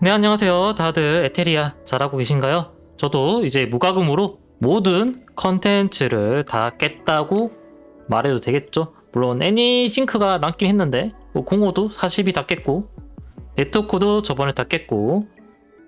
네, 안녕하세요. 다들 에테리아 잘하고 계신가요? 저도 이제 무과금으로 모든 컨텐츠를 다 깼다고 말해도 되겠죠? 물론 애니싱크가 남긴 했는데 뭐 공호도 40이 다 깼고 네트워크도 저번에 다 깼고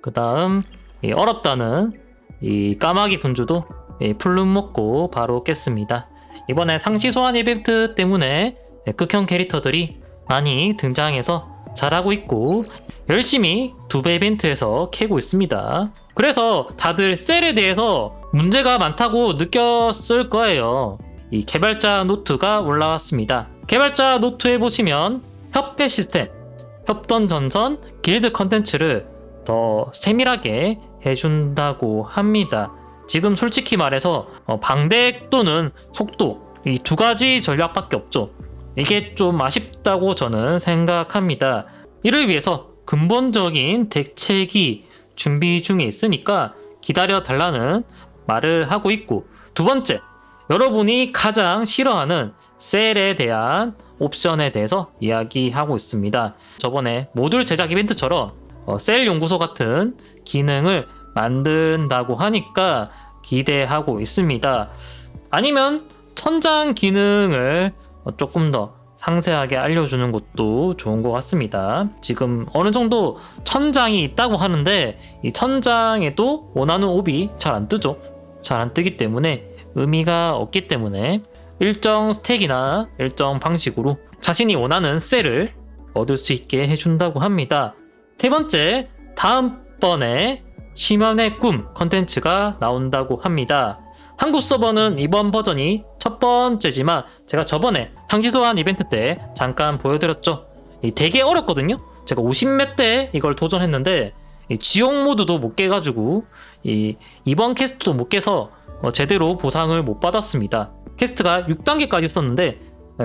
그 다음 어렵다는 이 까마귀 군주도 이 풀룸 먹고 바로 깼습니다. 이번에 상시 소환 이벤트 때문에 극형 캐릭터들이 많이 등장해서 잘하고 있고 열심히 두배 이벤트에서 캐고 있습니다. 그래서 다들 셀에 대해서 문제가 많다고 느꼈을 거예요. 이 개발자 노트가 올라왔습니다. 개발자 노트에 보시면 협회 시스템, 협동 전선, 길드 컨텐츠를 더 세밀하게 해준다고 합니다. 지금 솔직히 말해서 어, 방대 또는 속도 이 두 가지 전략밖에 없죠. 이게 좀 아쉽다고 저는 생각합니다. 이를 위해서 근본적인 대책이 준비 중에 있으니까 기다려 달라는 말을 하고 있고 두 번째 여러분이 가장 싫어하는 셀에 대한 옵션에 대해서 이야기하고 있습니다. 저번에 모듈 제작 이벤트처럼 어, 셀 연구소 같은 기능을 만든다고 하니까 기대하고 있습니다. 아니면 천장 기능을 어, 조금 더 상세하게 알려주는 것도 좋은 것 같습니다. 지금 어느 정도 천장이 있다고 하는데 이 천장에도 원하는 옵이 잘 안 뜨죠. 잘 안 뜨기 때문에 의미가 없기 때문에 일정 스택이나 일정 방식으로 자신이 원하는 셀을 얻을 수 있게 해준다고 합니다. 세 번째, 다음번에 심연의 꿈 컨텐츠가 나온다고 합니다. 한국 서버는 이번 버전이 첫 번째지만 제가 저번에 상지소환 이벤트 때 잠깐 보여드렸죠. 되게 어렵거든요. 제가 50몇 대 이걸 도전했는데 지옥 모드도 못 깨가지고 이 이번 캐스트도 못 깨서 어, 제대로 보상을 못 받았습니다. 캐스트가 6단계까지 있었는데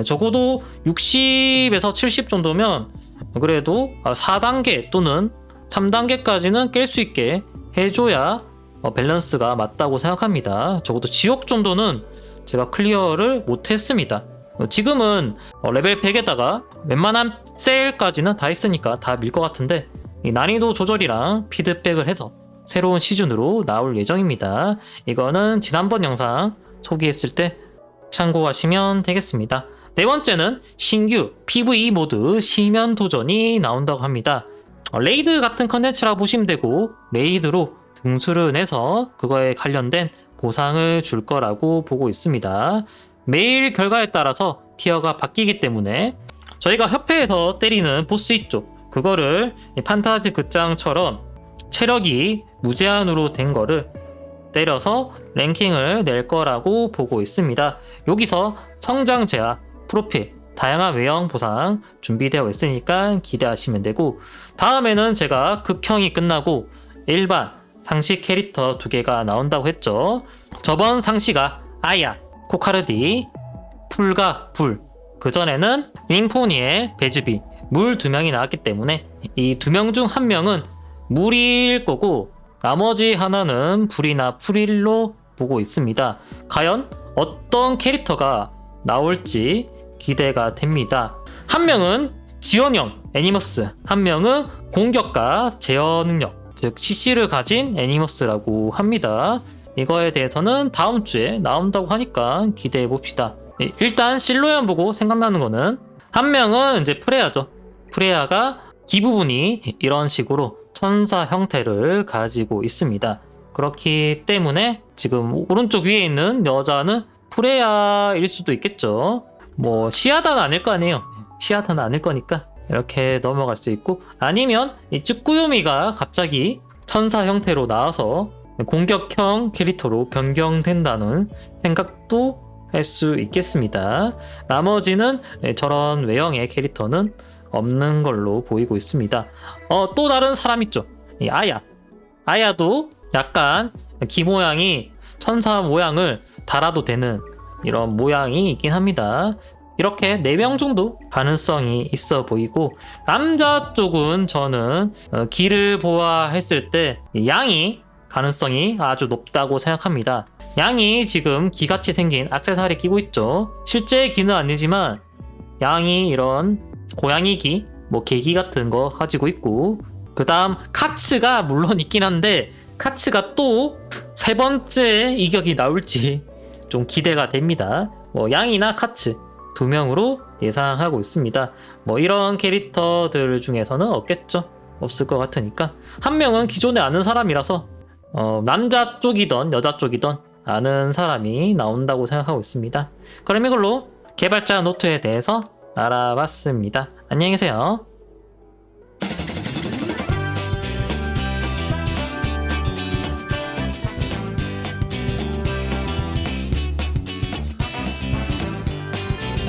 적어도 60에서 70 정도면 그래도 4단계 또는 3단계까지는 깰 수 있게 해줘야 어, 밸런스가 맞다고 생각합니다. 적어도 지옥 정도는 제가 클리어를 못했습니다. 어, 지금은 어, 레벨 100에다가 웬만한 세일까지는 다 했으니까 다 밀 것 같은데 난이도 조절이랑 피드백을 해서 새로운 시즌으로 나올 예정입니다. 이거는 지난번 영상 소개했을 때 참고하시면 되겠습니다. 네 번째는 신규 PVE 모드 시면 도전이 나온다고 합니다. 어, 레이드 같은 컨텐츠라 보시면 되고 레이드로 등수를 내서 그거에 관련된 보상을 줄 거라고 보고 있습니다. 매일 결과에 따라서 티어가 바뀌기 때문에 저희가 협회에서 때리는 보스 있죠. 그거를 판타지 극장처럼 체력이 무제한으로 된 거를 때려서 랭킹을 낼 거라고 보고 있습니다. 여기서 성장 제한, 프로필, 다양한 외형 보상 준비되어 있으니까 기대하시면 되고 다음에는 제가 극형이 끝나고 일반 상시 캐릭터 두 개가 나온다고 했죠. 저번 상시가 아야, 코카르디, 풀과 불. 그 전에는 윙포니엘, 베즈비, 물 두 명이 나왔기 때문에 이 두 명 중 한 명은 물일 거고 나머지 하나는 불이나 풀일로 보고 있습니다. 과연 어떤 캐릭터가 나올지 기대가 됩니다. 한 명은 지원형 애니머스, 한 명은 공격과 제어 능력, 즉 CC를 가진 애니머스라고 합니다. 이거에 대해서는 다음 주에 나온다고 하니까 기대해 봅시다. 일단 실로연 보고 생각나는 거는 한 명은 이제 프레야죠. 프레야가 기 부분이 이런 식으로 천사 형태를 가지고 있습니다. 그렇기 때문에 지금 오른쪽 위에 있는 여자는 프레야일 수도 있겠죠. 뭐 시아다는 아닐 거 아니에요. 시아다는 아닐 거니까 이렇게 넘어갈 수 있고 아니면 이 쯔꾸요미가 갑자기 천사 형태로 나와서 공격형 캐릭터로 변경된다는 생각도 할 수 있겠습니다. 나머지는 저런 외형의 캐릭터는 없는 걸로 보이고 있습니다. 어, 또 다른 사람 있죠. 이 아야. 아야도 약간 기 모양이 천사 모양을 달아도 되는 이런 모양이 있긴 합니다. 이렇게 4명 정도 가능성이 있어 보이고 남자 쪽은 저는 어, 기를 보아했을 때 양이 가능성이 아주 높다고 생각합니다. 양이 지금 기같이 생긴 악세사리 끼고 있죠. 실제 기는 아니지만 양이 이런 고양이 기, 뭐 개기 같은 거 가지고 있고 그 다음 카츠가 물론 있긴 한데 카츠가 또 세 번째 이격이 나올지 좀 기대가 됩니다. 뭐 양이나 카츠 두 명으로 예상하고 있습니다. 뭐 이런 캐릭터들 중에서는 없겠죠. 없을 것 같으니까 한 명은 기존에 아는 사람이라서 어, 남자 쪽이던 여자 쪽이던 아는 사람이 나온다고 생각하고 있습니다. 그럼 이걸로 개발자 노트에 대해서 알아봤습니다. 안녕히 계세요.